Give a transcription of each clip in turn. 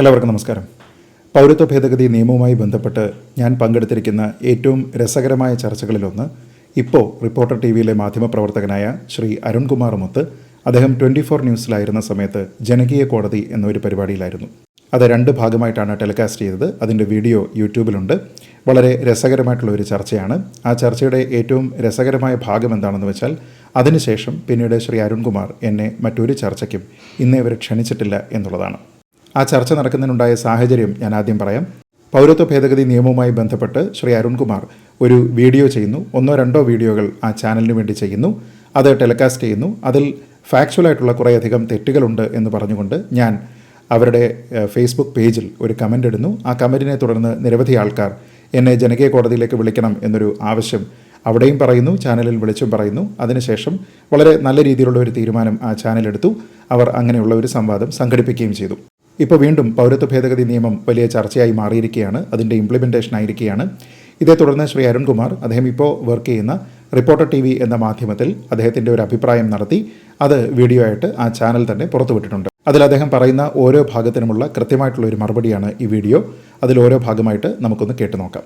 എല്ലാവർക്കും നമസ്കാരം. പൗരത്വ ഭേദഗതി നിയമവുമായി ബന്ധപ്പെട്ട് ഞാൻ പങ്കെടുത്തിരിക്കുന്ന ഏറ്റവും രസകരമായ ചർച്ചകളിലൊന്ന് ഇപ്പോൾ റിപ്പോർട്ടർ ടി വിയിലെ മാധ്യമപ്രവർത്തകനായ ശ്രീ അരുൺകുമാർ മുത്ത് അദ്ദേഹം ട്വന്റി ഫോർ ന്യൂസിലായിരുന്ന സമയത്ത് ജനകീയ കോടതി എന്നൊരു പരിപാടിയിലായിരുന്നു. അത് രണ്ട് ഭാഗമായിട്ടാണ് ടെലികാസ്റ്റ് ചെയ്തത്. അതിന്റെ വീഡിയോ യൂട്യൂബിലുണ്ട്. വളരെ രസകരമായിട്ടുള്ള ഒരു ചർച്ചയാണ്. ആ ചർച്ചയുടെ ഏറ്റവും രസകരമായ ഭാഗം എന്താണെന്ന് വെച്ചാൽ അതിനുശേഷം പിന്നീട് ശ്രീ അരുൺകുമാർ എന്നെ മറ്റൊരു ചർച്ചയ്ക്കും ഇന്നേ വരെ ക്ഷണിച്ചിട്ടില്ല എന്നുള്ളതാണ്. ആ ചർച്ച നടക്കുന്നതിനുണ്ടായ സാഹചര്യം ഞാൻ ആദ്യം പറയാം. പൗരത്വ ഭേദഗതി നിയമവുമായി ബന്ധപ്പെട്ട് ശ്രീ അരുൺകുമാർ ഒരു വീഡിയോ ചെയ്യുന്നു. ഒന്നോ രണ്ടോ വീഡിയോകൾ ആ ചാനലിന് വേണ്ടി ചെയ്യുന്നു. അത് ടെലികാസ്റ്റ് ചെയ്യുന്നു. അതിൽ ഫാക്ച്വലായിട്ടുള്ള കുറേയധികം തെറ്റുകളുണ്ട് എന്ന് പറഞ്ഞുകൊണ്ട് ഞാൻ അവരുടെ ഫേസ്ബുക്ക് പേജിൽ ഒരു കമന്റ് ഇടുന്നു. ആ കമന്റിനെ തുടർന്ന് നിരവധി ആൾക്കാർ എന്നെ ജനകീയ കോടതിയിലേക്ക് വിളിക്കണം എന്നൊരു ആവശ്യം അവിടെയും പറയുന്നു. ചാനലിൽ വിളിച്ചും പറയുന്നു. അതിനുശേഷം വളരെ നല്ല രീതിയിലുള്ള ഒരു തീരുമാനം ആ ചാനലെടുത്തു അവർ അങ്ങനെയുള്ള ഒരു സംവാദം സംഘടിപ്പിക്കുകയും ചെയ്തു. ഇപ്പോൾ വീണ്ടും പൗരത്വ ഭേദഗതി നിയമം വലിയ ചർച്ചയായി മാറിയിരിക്കുകയാണ്. അതിന്റെ ഇംപ്ലിമെന്റേഷൻ ആയിരിക്കുകയാണ്. ഇതേ തുടർന്ന് ശ്രീ അരുൺകുമാർ അദ്ദേഹം ഇപ്പോൾ വർക്ക് ചെയ്യുന്ന റിപ്പോർട്ടർ ടി എന്ന മാധ്യമത്തിൽ അദ്ദേഹത്തിന്റെ ഒരു അഭിപ്രായം നടത്തി. അത് വീഡിയോ ആയിട്ട് ആ ചാനൽ തന്നെ പുറത്തുവിട്ടിട്ടുണ്ട് അതിൽ അദ്ദേഹം പറയുന്ന ഓരോ ഭാഗത്തിനുമുള്ള കൃത്യമായിട്ടുള്ള ഒരു മറുപടിയാണ് ഈ വീഡിയോ അതിൽ ഓരോ ഭാഗമായിട്ട് നമുക്കൊന്ന് കേട്ടു നോക്കാം.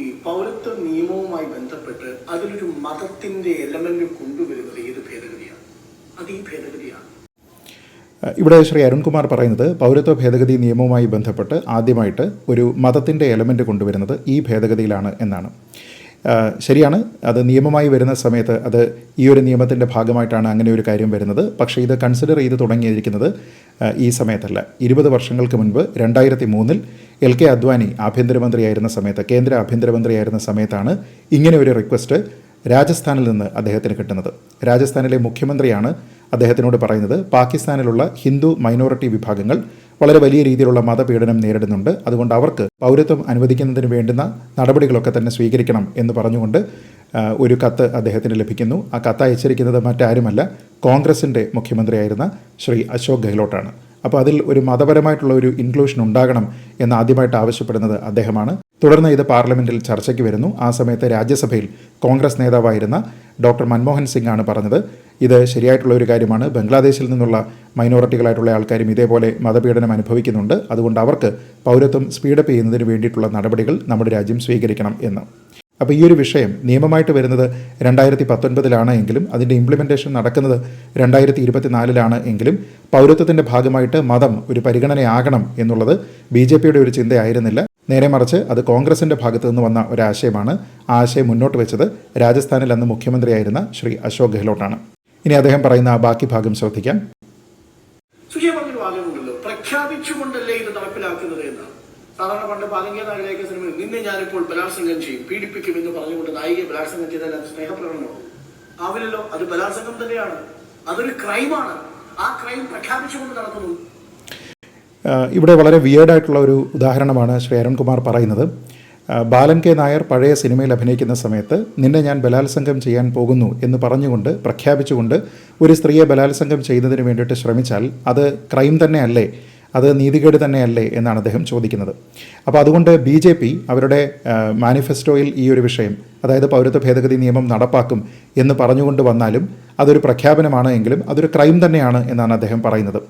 ഈ പൗരത്വ നിയമവുമായി ബന്ധപ്പെട്ട് അതിലൊരു മതത്തിന്റെ എലമെന്റ് കൊണ്ടുവരുന്നത് ഏത് ഭേദഗതിയാണ്? അത് ഈ ഭേദഗതിയാണ്. ഇവിടെ ശ്രീ അരുൺകുമാർ പറയുന്നത് പൗരത്വ ഭേദഗതി നിയമവുമായി ബന്ധപ്പെട്ട് ആദ്യമായിട്ട് ഒരു മതത്തിന്റെ എലമെന്റ് കൊണ്ടുവരുന്നത് ഈ ഭേദഗതിയിലാണ് എന്നാണ്. ശരിയാണ്. അത് നിയമമായി വരുന്ന സമയത്ത് അത് ഈ ഒരു നിയമത്തിന്റെ ഭാഗമായിട്ടാണ് അങ്ങനെ ഒരു കാര്യം വരുന്നത്. പക്ഷേ ഇത് കൺസിഡർ ചെയ്ത് തുടങ്ങിയിരിക്കുന്നത് ഈ സമയത്തല്ല. ഇരുപത് വർഷങ്ങൾക്ക് മുൻപ് രണ്ടായിരത്തി മൂന്നിൽ എൽ കെ അദ്വാനി ആഭ്യന്തരമന്ത്രിയായിരുന്ന സമയത്ത് കേന്ദ്ര ആഭ്യന്തരമന്ത്രിയായിരുന്ന സമയത്താണ് ഇങ്ങനെ ഒരു റിക്വസ്റ്റ് രാജസ്ഥാനിൽ നിന്ന് അദ്ദേഹത്തിന് കിട്ടുന്നത്. രാജസ്ഥാനിലെ മുഖ്യമന്ത്രിയാണ് അദ്ദേഹത്തിനോട് പറയുന്നത് പാകിസ്ഥാനിലുള്ള ഹിന്ദു മൈനോറിറ്റി വിഭാഗങ്ങൾ വളരെ വലിയ രീതിയിലുള്ള മതപീഡനം നേരിടുന്നുണ്ട്. അതുകൊണ്ട് അവർക്ക് പൗരത്വം അനുവദിക്കുന്നതിന് വേണ്ടുന്ന നടപടികളൊക്കെ തന്നെ സ്വീകരിക്കണം എന്ന് പറഞ്ഞുകൊണ്ട് ഒരു കത്ത് അദ്ദേഹത്തിന് ലഭിക്കുന്നു. ആ കത്ത് അയച്ചിരിക്കുന്നത് മറ്റാരുമല്ല കോൺഗ്രസിന്റെ മുഖ്യമന്ത്രിയായിരുന്ന ശ്രീ അശോക് ഗെഹ്ലോട്ടാണ്. അപ്പോൾ അതിൽ ഒരു മതപരമായിട്ടുള്ള ഒരു ഇൻക്ലൂഷൻ ഉണ്ടാകണം എന്ന് ആദ്യമായിട്ട് ആവശ്യപ്പെടുന്നത് അദ്ദേഹമാണ്. തുടർന്ന് ഇത് പാർലമെന്റിൽ ചർച്ചയ്ക്ക് വരുന്നു. ആ സമയത്ത് രാജ്യസഭയിൽ കോൺഗ്രസ് നേതാവായിരുന്ന ഡോക്ടർ മൻമോഹൻ സിംഗ് ആണ് പറഞ്ഞത്. ഇത് ശരിയായിട്ടുള്ള ഒരു കാര്യമാണ്. ബംഗ്ലാദേശിൽ നിന്നുള്ള മൈനോറിറ്റികളായിട്ടുള്ള ആൾക്കാരും ഇതേപോലെ മതപീഡനം അനുഭവിക്കുന്നുണ്ട്. അതുകൊണ്ട് അവർക്ക് പൗരത്വം സ്പീഡപ്പ് ചെയ്യുന്നതിന് വേണ്ടിയിട്ടുള്ള നടപടികൾ നമ്മുടെ രാജ്യം സ്വീകരിക്കണം എന്ന്. അപ്പോൾ ഈ ഒരു വിഷയം നിയമമായിട്ട് വരുന്നത് രണ്ടായിരത്തി പത്തൊൻപതിലാണ് എങ്കിലും അതിന്റെ ഇംപ്ലിമെന്റേഷൻ നടക്കുന്നത് രണ്ടായിരത്തി ഇരുപത്തിനാലിലാണ് എങ്കിലും പൗരത്വത്തിന്റെ ഭാഗമായിട്ട് മതം ഒരു പരിഗണനയാകണം എന്നുള്ളത് ബി ജെ പിയുടെ ഒരു ചിന്തയായിരുന്നില്ല. നേരെ മറിച്ച് അത് കോൺഗ്രസിന്റെ ഭാഗത്തു നിന്ന് വന്ന ഒരാശയമാണ്. ആ ആശയം മുന്നോട്ട് വെച്ചത് രാജസ്ഥാനിൽ അന്ന് മുഖ്യമന്ത്രിയായിരുന്ന ശ്രീ അശോക് ഗെഹ്ലോട്ടാണ്. ഇനി അദ്ദേഹം പറയുന്ന ആ ബാക്കി ഭാഗം ശ്രദ്ധിക്കാം. പ്രഖ്യാപിച്ചുകൊണ്ടല്ലേ ഇത് സാധാരണ പണ്ട് പാലങ്കിയ നായകനായ സിനിമയിൽ നിന്നെ ഞാനിപ്പോൾ ബലാത്സംഗം ചെയ്യും പീഡിപ്പിക്കും എന്ന് പറഞ്ഞുകൊണ്ട് നായികയെ ബലാത്സംഗം ചെയ്താൽ അത് സ്നേഹപ്രകടനം ആവില്ലല്ലോ അത് ബലാത്സംഗം തന്നെയാണ്. അതൊരു ക്രൈമാണ്. ആ ക്രൈം പ്രഖ്യാപിച്ചുകൊണ്ട് നടക്കുന്നു. ഇവിടെ വളരെ വിയേർഡായിട്ടുള്ള ഒരു ഉദാഹരണമാണ് ശ്രീ അരുൺകുമാർ പറയുന്നത്. ബാലൻ കെ നായർ പഴയ സിനിമയിൽ അഭിനയിക്കുന്ന സമയത്ത് നിന്നെ ഞാൻ ബലാത്സംഗം ചെയ്യാൻ പോകുന്നു എന്ന് പറഞ്ഞുകൊണ്ട് പ്രഖ്യാപിച്ചുകൊണ്ട് ഒരു സ്ത്രീയെ ബലാത്സംഗം ചെയ്യുന്നതിന് വേണ്ടിയിട്ട് ശ്രമിച്ചാൽ അത് ക്രൈം തന്നെ അല്ലേ അത് നീതികേട് തന്നെയല്ലേ എന്നാണ് അദ്ദേഹം ചോദിക്കുന്നത്. അപ്പോൾ അതുകൊണ്ട് ബി ജെ പി അവരുടെ മാനിഫെസ്റ്റോയിൽ ഈ ഒരു വിഷയം അതായത് പൗരത്വ ഭേദഗതി നിയമം നടപ്പാക്കും എന്ന് പറഞ്ഞുകൊണ്ട് വന്നാലും അതൊരു പ്രഖ്യാപനമാണ് എങ്കിലും അതൊരു ക്രൈം തന്നെയാണ് എന്നാണ് അദ്ദേഹം പറയുന്നത്.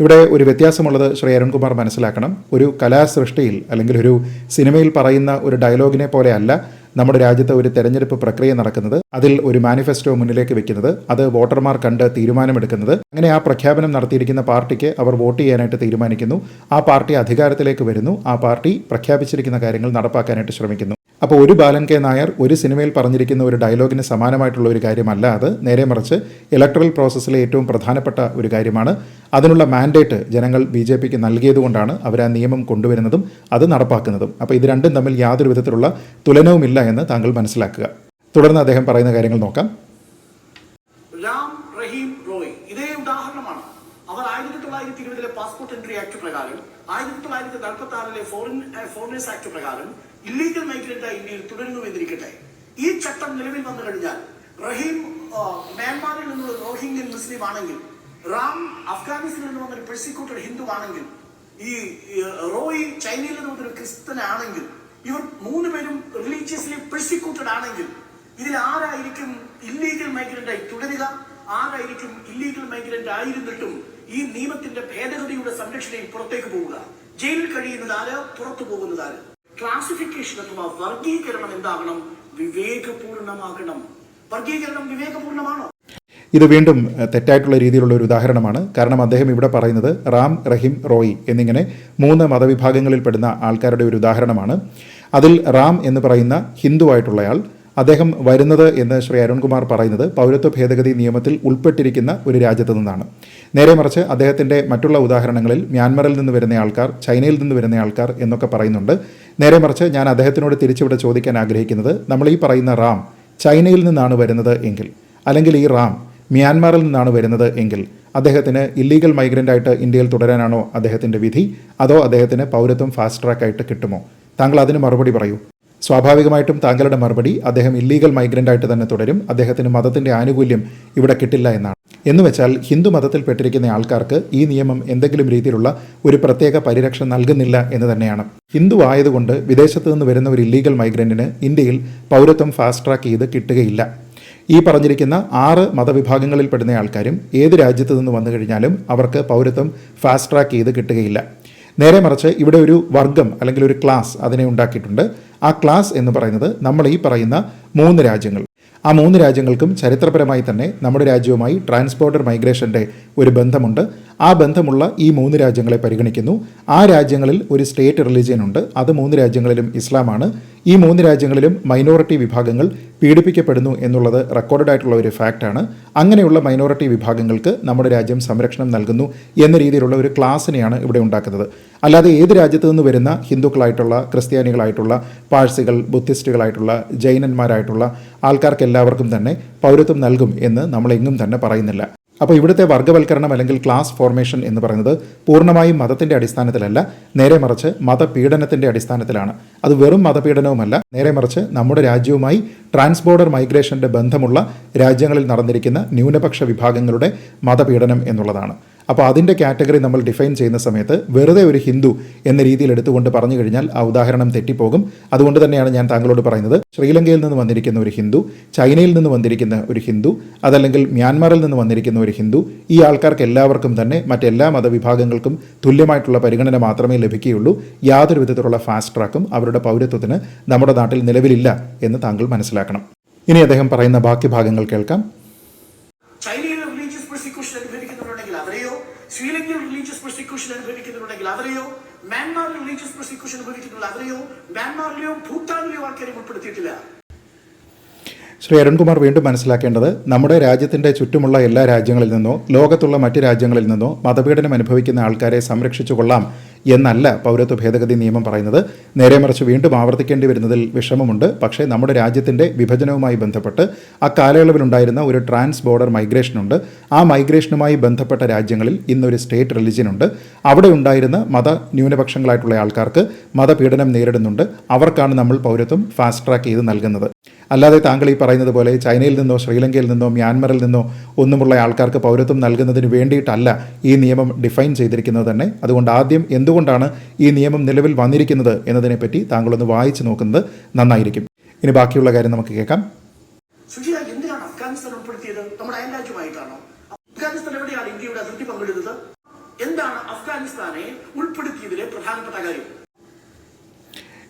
ഇവിടെ ഒരു വ്യത്യാസമുള്ളത് ശ്രീ അരുൺകുമാർ മനസ്സിലാക്കണം. ഒരു കലാസൃഷ്ടിയിൽ അല്ലെങ്കിൽ ഒരു സിനിമയിൽ പറയുന്ന ഒരു ഡയലോഗിനെ പോലെ അല്ല നമ്മുടെ രാജ്യത്ത് ഒരു തെരഞ്ഞെടുപ്പ് പ്രക്രിയ നടക്കുന്നത് അതിൽ ഒരു മാനിഫെസ്റ്റോ മുന്നിലേക്ക് വെക്കുന്നത് അത് വോട്ടർമാർ കണ്ട് തീരുമാനമെടുക്കുന്നത്. അങ്ങനെ ആ പ്രഖ്യാപനം നടത്തിയിരിക്കുന്ന പാർട്ടിക്ക് അവർ വോട്ട് ചെയ്യാനായിട്ട് തീരുമാനിക്കുന്നു. ആ പാർട്ടി അധികാരത്തിലേക്ക് വരുന്നു. ആ പാർട്ടി പ്രഖ്യാപിച്ചിരിക്കുന്ന കാര്യങ്ങൾ നടപ്പാക്കാനായിട്ട് ശ്രമിക്കുന്നു. അപ്പോൾ ഒരു ബാലൻ കെ നായർ ഒരു സിനിമയിൽ പറഞ്ഞിരിക്കുന്ന ഒരു ഡയലോഗിന് സമാനമായിട്ടുള്ള ഒരു കാര്യമല്ല അത്. നേരെ മറിച്ച് ഇലക്ട്രൽ പ്രോസസ്സിലെ ഏറ്റവും പ്രധാനപ്പെട്ട ഒരു കാര്യമാണ്. അതിനുള്ള മാൻഡേറ്റ് ജനങ്ങൾ ബി ജെ പിക്ക് നൽകിയതുകൊണ്ടാണ് അവർ ആ നിയമം കൊണ്ടുവരുന്നതും അത് നടപ്പാക്കുന്നതും. അപ്പോൾ ഇത് രണ്ടും തമ്മിൽ യാതൊരു വിധത്തിലുള്ള തുലനവുമില്ല എന്ന് താങ്കൾ മനസ്സിലാക്കുക. തുടർന്ന് അദ്ദേഹം പറയുന്ന കാര്യങ്ങൾ നോക്കാം രാം റഹീം റോയ് ഇതേ ഉദാഹരണമാണ് അവർ ആയിരത്തി തൊള്ളായിരത്തി ഇരുപതിലെ പാസ്പോർട്ട് എൻട്രി ആക്ട് പ്രകാരം ആയിരത്തി തൊള്ളായിരത്തി നാൽപ്പത്തി ആറിലെ ഫോറിൻ ഫോറിനേഴ്സ് ആക്ട് പ്രകാരം ഇല്ലീഗൽ മൈഗ്രന്റ് ഇന്ത്യയിൽ തുടരുന്നു എന്നിരിക്കട്ടെ ഈ ചട്ടം നിലവിൽ വന്നു കഴിഞ്ഞാൽ റഹീം മ്യാൻമാറിൽ നിന്നുള്ള റോഹിംഗ്യൻ മുസ്ലിം ആണെങ്കിൽ റാം അഫ്ഗാനിസ്ഥാനിൽ നിന്ന് വന്നൊരു പെർസിക്യൂട്ടഡ് ഹിന്ദു ആണെങ്കിൽ ഈ റോയി ചൈനയിൽ നിന്ന് വന്നൊരു ക്രിസ്ത്യനാണെങ്കിൽ ഇവർ മൂന്ന് പേരും റിലീജിയസ്ലി പെർസിക്യൂട്ടഡ് ആണെങ്കിൽ ഇതിൽ ആരായിരിക്കും ഇല്ലീഗൽ മൈഗ്രന്റ് ആയി തുടരുക? ആരായിരിക്കും ഇല്ലീഗൽ മൈഗ്രന്റ് ആയിരുന്നിട്ടും ഈ നിയമത്തിന്റെ ഭേദഗതിയുടെ സംരക്ഷണയിൽ പുറത്തേക്ക് പോവുക? ജയിലിൽ കഴിയുന്നത് ആര്? പുറത്തു പോകുന്നത് ആര്? ക്ലാസിഫിക്കേഷൻ അഥവാ വർഗീകരണം എന്താകണം? വിവേകപൂർണമാകണം. വർഗീകരണം വിവേകപൂർണമാണോ? ഇത് വീണ്ടും തെറ്റായിട്ടുള്ള രീതിയിലുള്ള ഒരു ഉദാഹരണമാണ്. കാരണം അദ്ദേഹം ഇവിടെ പറയുന്നത് റാം റഹിം റോയി എന്നിങ്ങനെ മൂന്ന് മതവിഭാഗങ്ങളിൽപ്പെടുന്ന ആൾക്കാരുടെ ഒരു ഉദാഹരണമാണ്. അതിൽ റാം എന്ന് പറയുന്ന ഹിന്ദുവായിട്ടുള്ളയാൾ അദ്ദേഹം വരുന്നത് എന്ന് ശ്രീ അരുൺകുമാർ പറയുന്നത് പൗരത്വ ഭേദഗതി നിയമത്തിൽ ഉൾപ്പെട്ടിരിക്കുന്ന ഒരു രാജ്യത്തു നിന്നാണ്. നേരെ മറിച്ച് അദ്ദേഹത്തിന്റെ മറ്റുള്ള ഉദാഹരണങ്ങളിൽ മ്യാൻമറിൽ നിന്ന് വരുന്ന ആൾക്കാർ ചൈനയിൽ നിന്ന് വരുന്ന ആൾക്കാർ എന്നൊക്കെ പറയുന്നുണ്ട്. നേരെ മറിച്ച് ഞാൻ അദ്ദേഹത്തിനോട് തിരിച്ചിവിടെ ചോദിക്കാൻ ആഗ്രഹിക്കുന്നത് നമ്മൾ ഈ പറയുന്ന റാം ചൈനയിൽ നിന്നാണ് വരുന്നത് എങ്കിൽ അല്ലെങ്കിൽ ഈ റാം മ്യാൻമാറിൽ നിന്നാണ് വരുന്നത് എങ്കിൽ അദ്ദേഹത്തിന് ഇല്ലീഗൽ മൈഗ്രന്റായിട്ട് ഇന്ത്യയിൽ തുടരാനാണോ അദ്ദേഹത്തിന്റെ വിധി? അതോ അദ്ദേഹത്തിന് പൗരത്വം ഫാസ്റ്റ് ട്രാക്കായിട്ട് കിട്ടുമോ? താങ്കൾ അതിന് മറുപടി പറയൂ. സ്വാഭാവികമായിട്ടും താങ്കളുടെ മറുപടി അദ്ദേഹം ഇല്ലീഗൽ മൈഗ്രന്റ് ആയിട്ട് തന്നെ തുടരും. അദ്ദേഹത്തിന് മതത്തിന്റെ ആനുകൂല്യം ഇവിടെ കിട്ടില്ല എന്നാണ്. എന്നുവെച്ചാൽ ഹിന്ദു മതത്തിൽപ്പെട്ടിരിക്കുന്ന ആൾക്കാർക്ക് ഈ നിയമം എന്തെങ്കിലും രീതിയിലുള്ള ഒരു പ്രത്യേക പരിരക്ഷ നൽകുന്നില്ല എന്ന് തന്നെയാണ്. ഹിന്ദു ആയതുകൊണ്ട് വിദേശത്ത് നിന്ന് വരുന്ന ഒരു ഇല്ലീഗൽ മൈഗ്രന്റിന് ഇന്ത്യയിൽ പൗരത്വം ഫാസ്റ്റ് ട്രാക്ക് ചെയ്ത് കിട്ടുകയില്ല. ഈ പറഞ്ഞിരിക്കുന്ന ആറ് മതവിഭാഗങ്ങളിൽപ്പെടുന്ന ആൾക്കാരും ഏത് രാജ്യത്തു നിന്ന് വന്നു കഴിഞ്ഞാലും അവർക്ക് പൗരത്വം ഫാസ്റ്റ് ട്രാക്ക് ചെയ്ത് കിട്ടുകയില്ല. നേരെ മറിച്ച് ഇവിടെ ഒരു വർഗം അല്ലെങ്കിൽ ഒരു ക്ലാസ് അതിനെ ഉണ്ടാക്കിയിട്ടുണ്ട്. ആ ക്ലാസ് എന്ന് പറയുന്നത് നമ്മൾ ഈ പറയുന്ന മൂന്ന് രാജ്യങ്ങൾ. ആ മൂന്ന് രാജ്യങ്ങൾക്കും ചരിത്രപരമായി തന്നെ നമ്മുടെ രാജ്യവുമായി ട്രാൻസ്പോർട്ടർ മൈഗ്രേഷന്റെ ഒരു ബന്ധമുണ്ട്. ആ ബന്ധമുള്ള ഈ മൂന്ന് രാജ്യങ്ങളെ പരിഗണിക്കുന്നു. ആ രാജ്യങ്ങളിൽ ഒരു സ്റ്റേറ്റ് റിലീജിയൻ ഉണ്ട്. അത് മൂന്ന് രാജ്യങ്ങളിലും ഇസ്ലാമാണ്. ഈ മൂന്ന് രാജ്യങ്ങളിലും മൈനോറിറ്റി വിഭാഗങ്ങൾ പീഡിപ്പിക്കപ്പെടുന്നു എന്നുള്ളത് റെക്കോർഡഡ് ആയിട്ടുള്ള ഒരു ഫാക്റ്റാണ് അങ്ങനെയുള്ള മൈനോറിറ്റി വിഭാഗങ്ങൾക്ക് നമ്മുടെ രാജ്യം സംരക്ഷണം നൽകുന്നു എന്ന രീതിയിലുള്ള ഒരു ക്ലാസ്സിനെയാണ് ഇവിടെ ഉണ്ടാക്കുന്നത്. അല്ലാതെ ഏത് രാജ്യത്തു നിന്ന് വരുന്ന ഹിന്ദുക്കളായിട്ടുള്ള ക്രിസ്ത്യാനികളായിട്ടുള്ള പാഴ്സികൾ ബുദ്ധിസ്റ്റുകളായിട്ടുള്ള ജൈനന്മാരായിട്ടുള്ള ആൾക്കാർക്ക് എല്ലാവർക്കും തന്നെ പൗരത്വം നൽകും എന്ന് നമ്മളെങ്ങും തന്നെ പറയുന്നില്ല. അപ്പോൾ ഇവിടുത്തെ വർഗവൽക്കരണം അല്ലെങ്കിൽ ക്ലാസ് ഫോർമേഷൻ എന്ന് പറയുന്നത് പൂർണമായും മതത്തിന്റെ അടിസ്ഥാനത്തിലല്ല നേരെ മറിച്ച് മതപീഡനത്തിന്റെ അടിസ്ഥാനത്തിലാണ്. അത് വെറും മതപീഡനവുമല്ല നേരെ മറിച്ച് നമ്മുടെ രാജ്യവുമായി ട്രാൻസ്ബോർഡർ മൈഗ്രേഷന്റെ ബന്ധമുള്ള രാജ്യങ്ങളിൽ നടന്നിരിക്കുന്ന ന്യൂനപക്ഷ വിഭാഗങ്ങളുടെ മതപീഡനം എന്നുള്ളതാണ്. അപ്പോൾ അതിന്റെ കാറ്റഗറി നമ്മൾ ഡിഫൈൻ ചെയ്യുന്ന സമയത്ത് വെറുതെ ഒരു ഹിന്ദു എന്ന രീതിയിൽ എടുത്തുകൊണ്ട് പറഞ്ഞു കഴിഞ്ഞാൽ ആ ഉദാഹരണം തെറ്റിപ്പോകും. അതുകൊണ്ട് തന്നെയാണ് ഞാൻ താങ്കളോട് പറയുന്നത്. ശ്രീലങ്കയിൽ നിന്ന് വന്നിരിക്കുന്ന ഒരു ഹിന്ദു ചൈനയിൽ നിന്ന് വന്നിരിക്കുന്ന ഒരു ഹിന്ദു അതല്ലെങ്കിൽ മ്യാൻമാറിൽ നിന്ന് വന്നിരിക്കുന്ന ഒരു ഹിന്ദു ഈ ആൾക്കാർക്ക് എല്ലാവർക്കും തന്നെ മറ്റെല്ലാ മതവിഭാഗങ്ങൾക്കും തുല്യമായിട്ടുള്ള പരിഗണന മാത്രമേ ലഭിക്കുകയുള്ളൂ. യാതൊരു വിധത്തിലുള്ള ഫാസ്റ്റ് ട്രാക്കും അവരുടെ പൗരത്വത്തിന് നമ്മുടെ നാട്ടിൽ നിലവിലില്ല എന്ന് താങ്കൾ മനസ്സിലാക്കണം. ഇനി അദ്ദേഹം പറയുന്ന ബാക്കി ഭാഗങ്ങൾ കേൾക്കാം. അനുഭവിക്കുന്നുണ്ടെങ്കിൽ അവരെയോ? ശ്രീലങ്കയിൽ റിലീജിയസ് പ്രോസിക്യൂഷൻ അനുഭവിക്കുന്നുണ്ടെങ്കിൽ അവരെയോ? മ്യാൻമാറിൽ റിലീജിയസ് പ്രോസിക്യൂഷൻ അനുഭവിക്കുന്നുള്ള അവരെയോ? മ്യാൻമാറിലെയോ ഭൂട്ടാനിലെയോ ആൾക്കാരെ ഉൾപ്പെടുത്തിയിട്ടില്ല. ശ്രീ അരുൺകുമാർ വീണ്ടും മനസ്സിലാക്കേണ്ടത് നമ്മുടെ രാജ്യത്തിന്റെ ചുറ്റുമുള്ള എല്ലാ രാജ്യങ്ങളിൽ നിന്നോ ലോകത്തുള്ള മറ്റ് രാജ്യങ്ങളിൽ നിന്നോ മതപീഡനം അനുഭവിക്കുന്ന ആൾക്കാരെ സംരക്ഷിച്ചു കൊള്ളാം എന്നല്ല പൗരത്വ ഭേദഗതി നിയമം പറയുന്നത്. നേരെ മറിച്ച് വീണ്ടും ആവർത്തിക്കേണ്ടി വരുന്നതിൽ വിഷമമുണ്ട്. പക്ഷേ നമ്മുടെ രാജ്യത്തിന്റെ വിഭജനവുമായി ബന്ധപ്പെട്ട് ആ കാലയളവിലുണ്ടായിരുന്ന ഒരു ട്രാൻസ് ബോർഡർ മൈഗ്രേഷനുണ്ട്. ആ മൈഗ്രേഷനുമായി ബന്ധപ്പെട്ട രാജ്യങ്ങളിൽ ഇന്നൊരു സ്റ്റേറ്റ് റിലിജിയൻ ഉണ്ട് അവിടെ ഉണ്ടായിരുന്ന മത ന്യൂനപക്ഷങ്ങളായിട്ടുള്ള ആൾക്കാർക്ക് മതപീഡനം നേരിടുന്നുണ്ട്. അവർക്കാണ് നമ്മൾ പൗരത്വം ഫാസ്റ്റ് ട്രാക്ക് ചെയ്ത് നൽകുന്നത്. അല്ലാതെ താങ്കൾ ഈ പറയുന്നത് പോലെ ചൈനയിൽ നിന്നോ ശ്രീലങ്കയിൽ നിന്നോ മ്യാൻമറിൽ നിന്നോ ഒന്നുമുള്ള ആൾക്കാർക്ക് പൗരത്വം നൽകുന്നതിന് വേണ്ടിയിട്ടല്ല ഈ നിയമം ഡിഫൈൻ ചെയ്തിരിക്കുന്നത് തന്നെ. അതുകൊണ്ട് ആദ്യം എന്തുകൊണ്ടാണ് ഈ നിയമം നിലവിൽ വന്നിരിക്കുന്നത് എന്നതിനെപ്പറ്റി താങ്കളൊന്ന് വായിച്ചു നോക്കുന്നത് നന്നായിരിക്കും. ഇനി ബാക്കിയുള്ള കാര്യം നമുക്ക് കേൾക്കാം. നമ്മുടെ എന്താണ് അഫ്ഗാനിസ്ഥാനെ ഉൾപ്പെടുത്തിയതിലെ പ്രധാനപ്പെട്ട കാര്യം?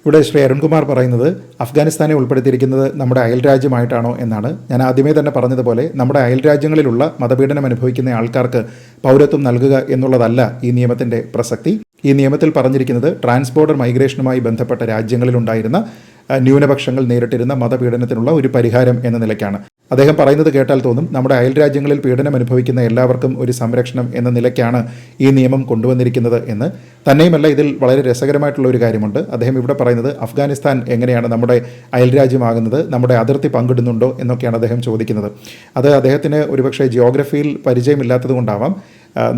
ഇവിടെ ശ്രീ അരുൺകുമാർ പറയുന്നത് അഫ്ഗാനിസ്ഥാനെ ഉൾപ്പെടുത്തിയിരിക്കുന്നത് നമ്മുടെ അയൽ രാജ്യമായിട്ടാണോ എന്നാണ്. ഞാൻ ആദ്യമേ തന്നെ പറഞ്ഞതുപോലെ നമ്മുടെ അയൽ രാജ്യങ്ങളിലുള്ള മതപീഡനം അനുഭവിക്കുന്ന ആൾക്കാർക്ക് പൗരത്വം നൽകുക എന്നുള്ളതല്ല ഈ നിയമത്തിന്റെ പ്രസക്തി. ഈ നിയമത്തിൽ പറഞ്ഞിരിക്കുന്നത് ട്രാൻസ്ബോർഡർ മൈഗ്രേഷനുമായി ബന്ധപ്പെട്ട രാജ്യങ്ങളിലുണ്ടായിരുന്ന ന്യൂനപക്ഷങ്ങൾ നേരിട്ടിരുന്ന മതപീഡനത്തിനുള്ള ഒരു പരിഹാരം എന്ന നിലയ്ക്കാണ്. അദ്ദേഹം പറയുന്നത് കേട്ടാൽ തോന്നും നമ്മുടെ അയൽ രാജ്യങ്ങളിൽ പീഡനം അനുഭവിക്കുന്ന എല്ലാവർക്കും ഒരു സംരക്ഷണം എന്ന നിലയ്ക്കാണ് ഈ നിയമം കൊണ്ടുവന്നിരിക്കുന്നത് എന്ന്. തന്നെയുമല്ല ഇതിൽ വളരെ രസകരമായിട്ടുള്ള ഒരു കാര്യമുണ്ട്. അദ്ദേഹം ഇവിടെ പറയുന്നത് അഫ്ഗാനിസ്ഥാൻ എങ്ങനെയാണ് നമ്മുടെ അയൽ രാജ്യമാകുന്നത് നമ്മുടെ അതിർത്തി പങ്കിടുന്നുണ്ടോ? എന്നൊക്കെയാണ് അദ്ദേഹം ചോദിക്കുന്നത്. അത് അദ്ദേഹത്തിന് ഒരുപക്ഷെ ജിയോഗ്രഫിയിൽ പരിചയമില്ലാത്തത് കൊണ്ടാവാം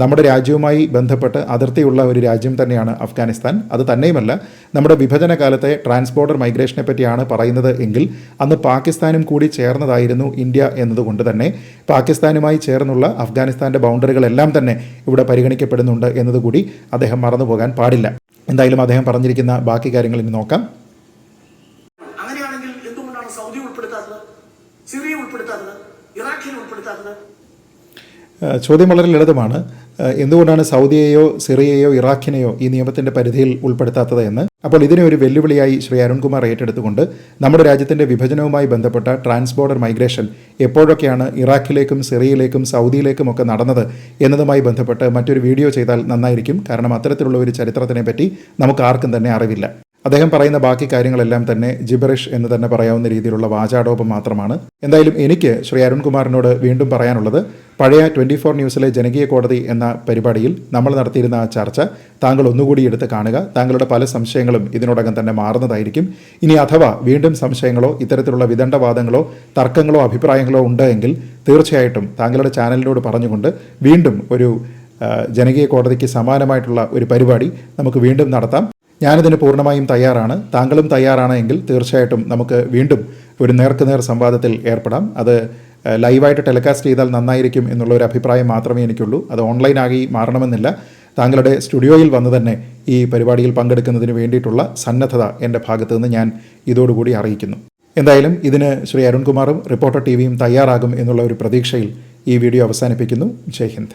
നമ്മുടെ രാജ്യവുമായി ബന്ധപ്പെട്ട് അതിർത്തിയുള്ള ഒരു രാജ്യം തന്നെയാണ് അഫ്ഗാനിസ്ഥാൻ. അത് തന്നെയുമല്ല നമ്മുടെ വിഭജന കാലത്തെ ട്രാൻസ്ബോർഡർ മൈഗ്രേഷനെ പറ്റിയാണ് പറയുന്നത് എങ്കിൽ അന്ന് പാകിസ്ഥാനും കൂടി ചേർന്നതായിരുന്നു ഇന്ത്യ എന്നതുകൊണ്ട് തന്നെ പാകിസ്ഥാനുമായി ചേർന്നുള്ള അഫ്ഗാനിസ്ഥാന്റെ ബൗണ്ടറികളെല്ലാം തന്നെ ഇവിടെ പരിഗണിക്കപ്പെടുന്നുണ്ട് എന്നതുകൂടി അദ്ദേഹം മറന്നുപോകാൻ പാടില്ല. എന്തായാലും അദ്ദേഹം പറഞ്ഞിരിക്കുന്ന ബാക്കി കാര്യങ്ങൾ ഇനി നോക്കാം. അങ്ങനെയാണെങ്കിൽ എന്തുകൊണ്ടാണ് സൗദി ഉൾപ്പെടുത്താത്തത്? സിറിയ ഉൾപ്പെടുത്താത്തത്? ഇറാഖിനെ ഉൾപ്പെടുത്താത്തത്? ചോദ്യം വളരെ ലളിതമാണ്. എന്തുകൊണ്ടാണ് സൗദിയെയോ സിറിയയോ ഇറാഖിനെയോ ഈ നിയമത്തിന്റെ പരിധിയിൽ ഉൾപ്പെടുത്താത്തത് എന്ന്? അപ്പോൾ ഇതിനെ ഒരു വെല്ലുവിളിയായി ശ്രീ അരുൺകുമാർ ഏറ്റെടുത്തുകൊണ്ട് നമ്മുടെ രാജ്യത്തിന്റെ വിഭജനവുമായി ബന്ധപ്പെട്ട ട്രാൻസ് ബോർഡർ മൈഗ്രേഷൻ എപ്പോഴൊക്കെയാണ് ഇറാഖിലേക്കും സിറിയയിലേക്കും സൗദിയിലേക്കും ഒക്കെ നടന്നത് എന്നതുമായി ബന്ധപ്പെട്ട് മറ്റൊരു വീഡിയോ ചെയ്താൽ നന്നായിരിക്കും. കാരണം അത്തരത്തിലുള്ള ഒരു ചരിത്രത്തിനെ പറ്റി നമുക്ക് ആർക്കും തന്നെ അറിവില്ല. അദ്ദേഹം പറയുന്ന ബാക്കി കാര്യങ്ങളെല്ലാം തന്നെ ജിബറിഷ് എന്ന് തന്നെ പറയാവുന്ന രീതിയിലുള്ള വാചാടോപം മാത്രമാണ്. എന്തായാലും എനിക്ക് ശ്രീ അരുൺകുമാറിനോട് വീണ്ടും പറയാനുള്ളത് പഴയ ട്വന്റി ഫോർ ന്യൂസിലെ ജനകീയ കോടതി എന്ന പരിപാടിയിൽ നമ്മൾ നടത്തിയിരുന്ന ആ ചർച്ച താങ്കൾ ഒന്നുകൂടി എടുത്ത് കാണുക. താങ്കളുടെ പല സംശയങ്ങളും ഇതിനോടകം തന്നെ മാറുന്നതായിരിക്കും. ഇനി അഥവാ വീണ്ടും സംശയങ്ങളോ ഇത്തരത്തിലുള്ള വിദണ്ഡവാദങ്ങളോ തർക്കങ്ങളോ അഭിപ്രായങ്ങളോ ഉണ്ട് എങ്കിൽ തീർച്ചയായിട്ടും താങ്കളുടെ ചാനലിനോട് പറഞ്ഞുകൊണ്ട് വീണ്ടും ഒരു ജനകീയ കോടതിക്ക് സമാനമായിട്ടുള്ള ഒരു പരിപാടി നമുക്ക് വീണ്ടും നടത്താം. ഞാനിതിന് പൂർണമായും തയ്യാറാണ്. താങ്കളും തയ്യാറാണ് എങ്കിൽ തീർച്ചയായിട്ടും നമുക്ക് വീണ്ടും ഒരു നേർക്കുനേർ സംവാദത്തിൽ ഏർപ്പെടാം. അത് ലൈവായിട്ട് ടെലികാസ്റ്റ് ചെയ്താൽ നന്നായിരിക്കും എന്നുള്ള ഒരു അഭിപ്രായം മാത്രമേ എനിക്കുള്ളൂ. അത് ഓൺലൈനായി മാറണമെന്നില്ല. താങ്കളുടെ സ്റ്റുഡിയോയിൽ വന്ന് തന്നെ ഈ പരിപാടിയിൽ പങ്കെടുക്കുന്നതിന് വേണ്ടിയിട്ടുള്ള സന്നദ്ധത എന്റെ ഭാഗത്തു നിന്ന് ഞാൻ ഇതോടുകൂടി അറിയിക്കുന്നു. എന്തായാലും ഇതിന് ശ്രീ അരുൺകുമാറും റിപ്പോർട്ടർ ടി വിയും തയ്യാറാകും എന്നുള്ള ഒരു പ്രതീക്ഷയിൽ ഈ വീഡിയോ അവസാനിപ്പിക്കുന്നു. ജയ് ഹിന്ദ്.